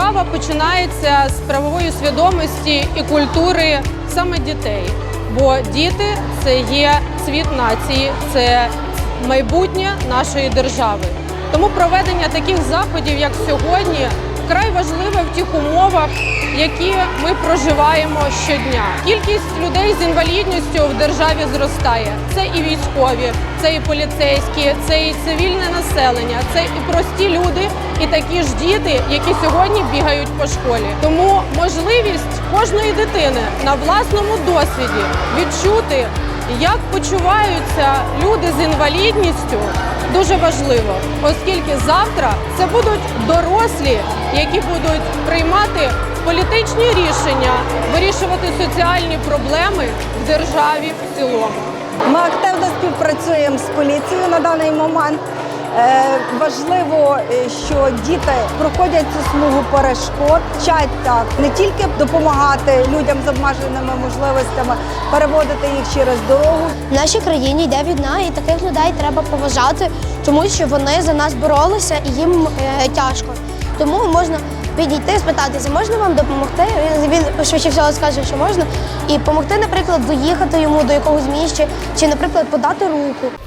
Справа починається з правової свідомості і культури саме дітей. Бо діти це є світ нації, це майбутнє нашої держави. Тому проведення таких заходів, як сьогодні, вкрай важливе в тих умовах, які ми проживаємо щодня. Кількість людей з інвалідністю в державі зростає. Це і військові, це і поліцейські, це і цивільне населення, це і прості люди, і такі ж діти, які сьогодні бігають по школі. Тому можливість кожної дитини на власному досвіді відчути, як почуваються люди з інвалідністю, дуже важливо, оскільки завтра це будуть дорослі, які будуть приймати політичні рішення, вирішувати соціальні проблеми в державі в цілому. Ми активно співпрацюємо з поліцією на даний момент. Е, важливо, е, що діти проходять цю смугу перешкод, вчаться не тільки допомагати людям з обмеженими можливостями, переводити їх через дорогу. В нашій країні йде війна, і таких людей треба поважати, тому що вони за нас боролися і їм е, тяжко. Тому можна підійти, спитатися, можна вам допомогти. Він, швидше всього скаже, що можна, і допомогти, наприклад, доїхати йому до якогось місця, чи, наприклад, подати руку.